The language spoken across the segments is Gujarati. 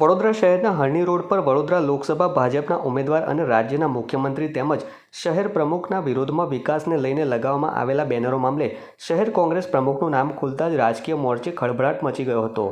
વડોદરા શહેરના હરણી રોડ પર વડોદરા લોકસભા ભાજપના ઉમેદવાર અને રાજ્યના મુખ્યમંત્રી તેમજ શહેર પ્રમુખના વિરોધમાં વિકાસને લઈને લગાવવામાં આવેલા બેનરો મામલે શહેર કોંગ્રેસ પ્રમુખનું નામ ખુલતા જ રાજકીય મોરચે ખળભળાટ મચી ગયો હતો.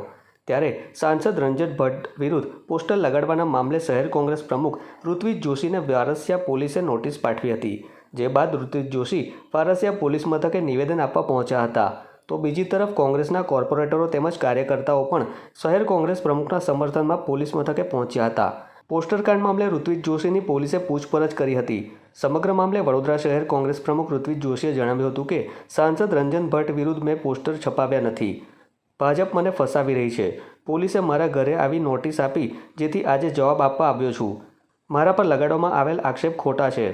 ત્યારે સાંસદ રંજન ભટ્ટ વિરુદ્ધ પોસ્ટર લગાડવાના મામલે શહેર કોંગ્રેસ પ્રમુખ ઋત્વિજ જોશીને વારસિયા પોલીસે નોટિસ પાઠવી હતી, જે બાદ ઋત્વિજ જોશી વારસિયા પોલીસ મથકે નિવેદન આપવા પહોંચ્યા હતા. તો બીજી તરફ કોંગ્રેસના કોર્પોરેટરો તેમજ કાર્યકર્તાઓ પણ શહેર કોંગ્રેસ પ્રમુખના સમર્થનમાં પોલીસ મથકે પહોંચ્યા હતા. પોસ્ટરકાંડ મામલે ઋત્વિજ જોશીની પોલીસે પૂછપરછ કરી હતી. સમગ્ર મામલે વડોદરા શહેર કોંગ્રેસ પ્રમુખ ઋત્વિજ જોશીએ જણાવ્યું હતું કે, સાંસદ રંજન ભટ્ટ વિરુદ્ધ મેં પોસ્ટર છપાવ્યા નથી. ભાજપ મને ફસાવી રહી છે. પોલીસે મારા ઘરે આવી નોટિસ આપી, જેથી આજે જવાબ આપવા આવ્યો છું. મારા પર લગાડવામાં આવેલ આક્ષેપ ખોટા છે.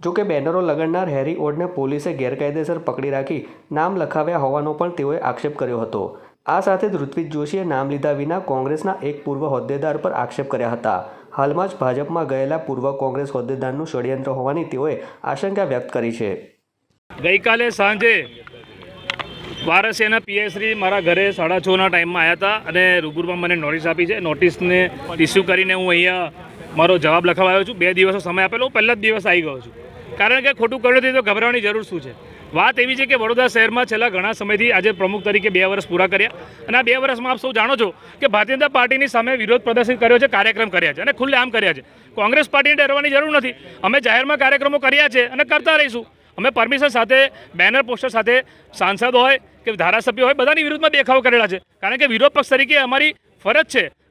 જો કે બેનરો લગાડનાર હેરી ઓડને પોલીસે ગેરકાયદેસર પકડી રાખી નામ લખાવ્યા હોવાનો પણ તેઓએ આક્ષેપ કર્યો હતો. આ સાથે જ ઋત્વિજ જોશીએ નામ લીધા વિના કોંગ્રેસના એક પૂર્વ હોદ્દેદાર પર આક્ષેપ કર્યા હતા. હાલમાં જ ભાજપમાં ગયેલા પૂર્વ કોંગ્રેસ હોદ્દેદારનું ષડયંત્ર હોવાની તેઓએ આશંકા વ્યક્ત કરી છે. ગઈકાલે સાંજે વારસિયાના પીએસશ્રી મારા ઘરે સાડા છના ટાઈમમાં આવ્યા હતા અને રૂબરૂમાં મને નોટિસ આપી છે. નોટિસને ઇસ્યુ કરીને હું અહીંયા મારો જવાબ લખાવા આવ્યો છું. બે દિવસનો સમય આપેલો. હું પહેલા જ દિવસ આવી ગયો છું. કારણ કે ખોટું કર્યું તો ગભરાવાની જરૂર શું છે? વાત એવી છે કે વડોદરા શહેરમાં છેલ્લા ઘણા સમયથી આજે પ્રમુખ તરીકે બે વર્ષ પૂરા કર્યા અને આ બે વર્ષમાં આપ સૌ જાણો છો કે ભારતીય જનતા પાર્ટીની સામે વિરોધ પ્રદર્શિત કર્યો છે, કાર્યક્રમ કર્યા છે અને ખુલ્લે આમ કર્યા છે. કોંગ્રેસ પાર્ટીને ડરવાની જરૂર નથી. અમે જાહેરમાં કાર્યક્રમો કર્યા છે અને કરતા રહીશું. અમે પરમિશન સાથે, બેનર પોસ્ટર સાથે સાંસદ હોય કે ધારાસભ્ય હોય બધાની વિરુદ્ધમાં દેખાવ કરેલા છે. કારણ કે વિરોધ પક્ષ તરીકે અમારી ફરજ છે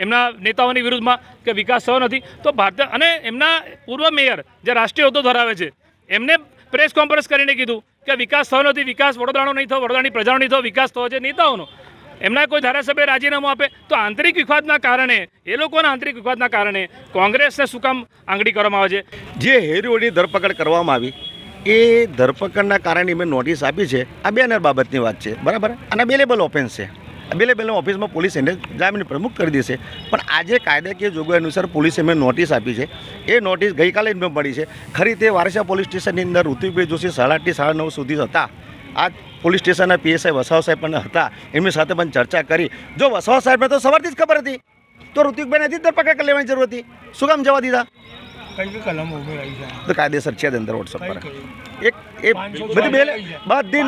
એમના નેતાઓની વિરુદ્ધમાં કે વિકાસ થયો નથી. તો ભારત અને એમના પૂર્વ મેયર જે રાષ્ટ્રીય હોદ્દો ધરાવે છે, એમને પ્રેસ કોન્ફરન્સ કરીને કીધું કે વિકાસ થયો નથી, વિકાસ વડોદરાનો નહીં થયો, વડોદરાની પ્રજાનો નહીં થયો, વિકાસ થયો છે નેતાઓનો. એમના કોઈ ધારાસભ્ય રાજીનામું આપે તો આંતરિક વિવાદના કારણે, એ લોકોના આંતરિક વિવાદના કારણે કોંગ્રેસને શું કામ આંગળી કરવામાં આવે છે? જે હેરીઓની ધરપકડ કરવામાં આવી, એ ધરપકડના કારણે મેં નોટિસ આપી છે. આ બેનર બાબતની વાત છે, બરાબર? અને બેલેબલ ઓફેન્સ છે. બેલેબલ ઓફિસમાં પોલીસ એને જામીન પ્રમુખ કરી દેશે. પણ આજે કાયદાકીય જોગવાઈ અનુસાર પોલીસે મેં નોટિસ આપી છે. એ નોટિસ ગઈકાલે જ મેં પડી છે. ખરી તે વારસા પોલીસ સ્ટેશનની અંદર ઋતુભાઈ જોશી સાડા આઠથી સાડા નવ સુધી હતા. આ પોલીસ સ્ટેશનના પીએસઆઈ વસાવ સાહેબ પણ હતા. એમની સાથે પણ ચર્ચા કરી. જો વસાવ સાહેબને તો સવારથી જ ખબર હતી તો ઋતિકભાઈને હજી જ ધરપકડ કરી લેવાની જરૂર હતી. શું કામ જવા દીધા? તો કાયદેસર છે અંદર વોટ્સઅપ પર. એક એ બધી બેલે બધી?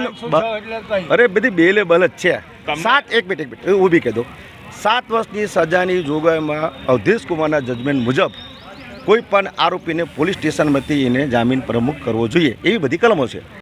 અરે બધી બેલેબલ જ છે. સાત, એક મિનિટ એક મિનિટ ઊભી કહી દો. સાત વર્ષની સજાની જોગવાઈમાં અવધેશ કુમારના જજમેન્ટ મુજબ કોઈ પણ આરોપીને પોલીસ સ્ટેશનમાંથી એને જામીન પ્રમુખ કરવો જોઈએ. એવી બધી કલમો છે.